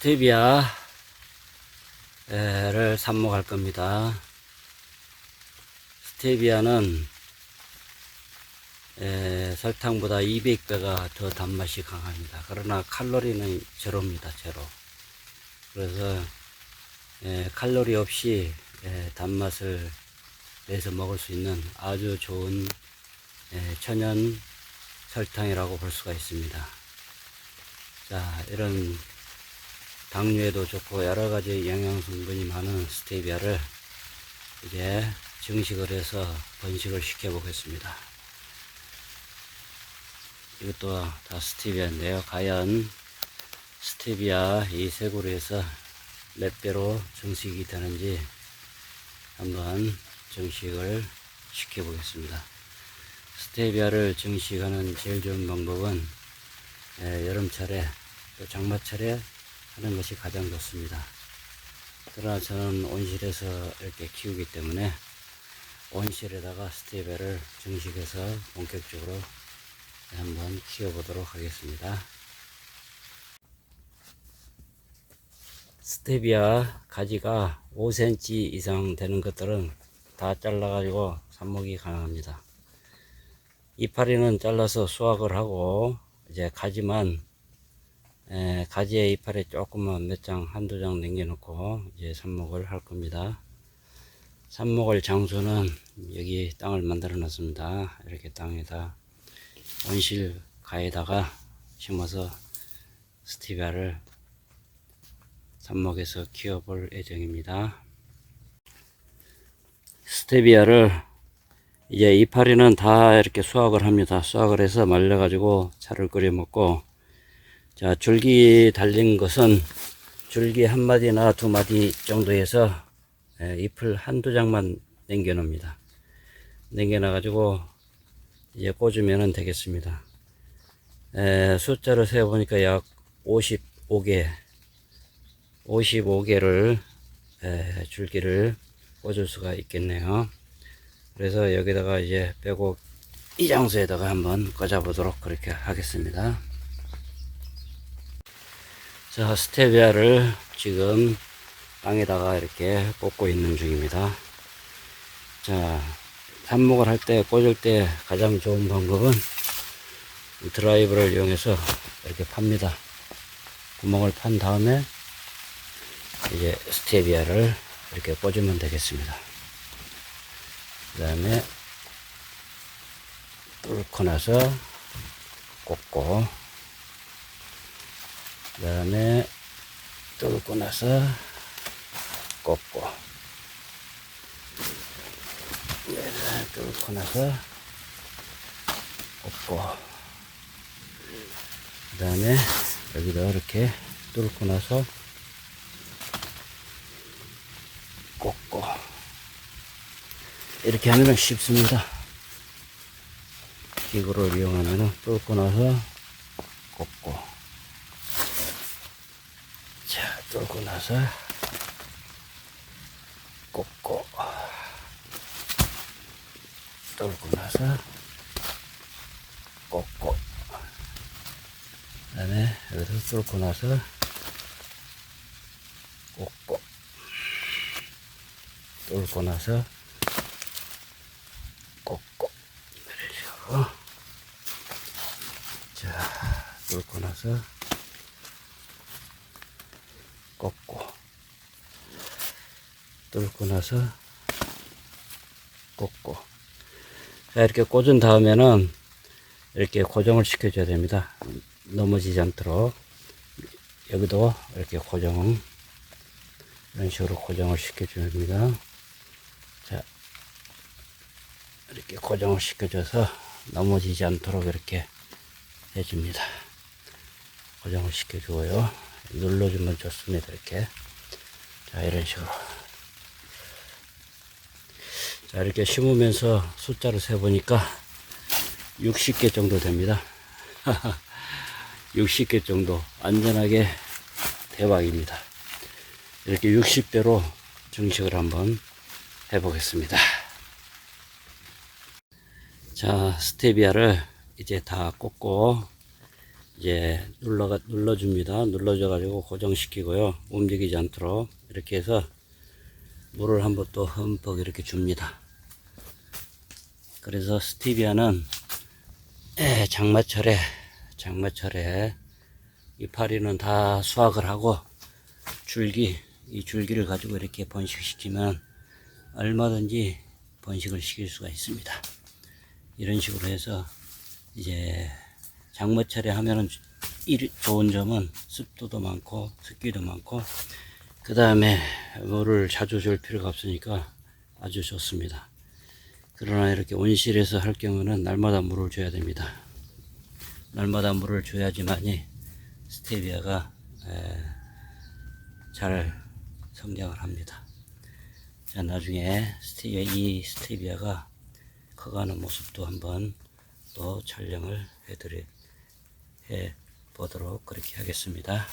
스테비아를 삽목할 겁니다. 스테비아는 에, 설탕보다 200배가 더 단맛이 강합니다. 그러나 칼로리는 제로입니다. 제로. 그래서 에, 칼로리 없이 에, 단맛을 내서 먹을 수 있는 아주 좋은 에, 천연 설탕이라고 볼 수가 있습니다. 자, 이런 당뇨에도 좋고 여러 가지 영양 성분이 많은 스테비아를 이제 증식을 해서 번식을 시켜 보겠습니다. 이것도 다 스테비아인데요. 과연 스테비아 이 세구로에서 몇 배로 증식이 되는지 한번 증식을 시켜 보겠습니다. 스테비아를 증식하는 제일 좋은 방법은 예, 여름철에 또 장마철에 하는 것이 가장 좋습니다. 그러나 저는 온실에서 이렇게 키우기 때문에 온실에다가 스테비아를 증식해서 본격적으로 한번 키워보도록 하겠습니다. 스테비아 가지가 5cm 이상 되는 것들은 다 잘라가지고 삽목이 가능합니다. 이파리는 잘라서 수확을 하고 이제 가지만 에, 가지의 이파리 조금만 몇 장 한두 장 남겨놓고 이제 삽목을 할 겁니다. 삽목을 장소는 여기 땅을 만들어 놨습니다. 이렇게 땅에다 온실 가에다가 심어서 스티비아를 삽목에서 키워볼 예정입니다. 스테비아를 이제 이파리는 다 이렇게 수확을 합니다. 수확을 해서 말려 가지고 차를 끓여 먹고 자 줄기 달린 것은 줄기 한 마디나 두 마디 정도에서 예, 잎을 한두 장만 남겨 놓습니다. 남겨 놔 가지고 이제 꽂으면 되겠습니다. 에, 숫자를 세어 보니까 약 55개 55개를 줄기를 꽂을 수가 있겠네요. 그래서 여기다가 이제 빼고 이 장소에다가 한번 꽂아 보도록 그렇게 하겠습니다. 자, 스테비아를 지금 땅에다가 이렇게 꽂고 있는 중입니다. 자, 삽목을 할 때 꽂을 때 가장 좋은 방법은 이 드라이버를 이용해서 이렇게 팝니다. 구멍을 판 다음에 이제 스테비아를 이렇게 꽂으면 되겠습니다. 그 다음에 뚫고 나서 꽂고 그 다음에 뚫고 나서 얘를 뚫고 나서 꽂고. 그 다음에 여기다 이렇게 뚫고 나서 꽂고. 이렇게 하면 쉽습니다. 기구를 이용하면 뚫고 나서 꽂고 자 뚫고 나서 꽂고 뚫고 나서 꽂고 그 다음에 여기서 뚫고 나 서 꽂고 뚫고 나서 자 이렇게 꽂은 다음에는 이렇게 고정을 시켜줘야 됩니다. 넘어지지 않도록 여기도 이렇게 고정 이런 식으로 고정을 시켜줘야 됩니다. 자 이렇게 고정을 시켜줘서 넘어지지 않도록 이렇게 해줍니다. 고정을 시켜주고요 눌러주면 좋습니다 이렇게. 자 이런 식으로. 자 이렇게 심으면서 숫자를 세보니까 60개 정도 됩니다. 60개 정도 안전하게 대박입니다. 이렇게 60대로 증식을 한번 해보겠습니다. 자 스테비아를 이제 다 꽂고 이제 눌러가 눌러줍니다. 눌러줘 가지고 고정시키고요. 움직이지 않도록 이렇게 해서 물을 한번 또 흠뻑 이렇게 줍니다. 그래서 스티비아는 에, 장마철에 장마철에 이파리는 다 수확을 하고 줄기 이 줄기를 가지고 이렇게 번식시키면 얼마든지 번식을 시킬 수가 있습니다. 이런 식으로 해서 이제 장마철에 하면은 일- 좋은 점은 습도도 많고 습기도 많고 그 다음에 물을 자주 줄 필요가 없으니까 아주 좋습니다. 그러나 이렇게 온실에서 할 경우는 날마다 물을 줘야 됩니다. 날마다 물을 줘야지만이 스테비아가 에, 잘 성장을 합니다. 자, 나중에 스테비아, 이 스테비아가 커가는 모습도 한번 또 촬영을 해드리, 해 보도록 그렇게 하겠습니다.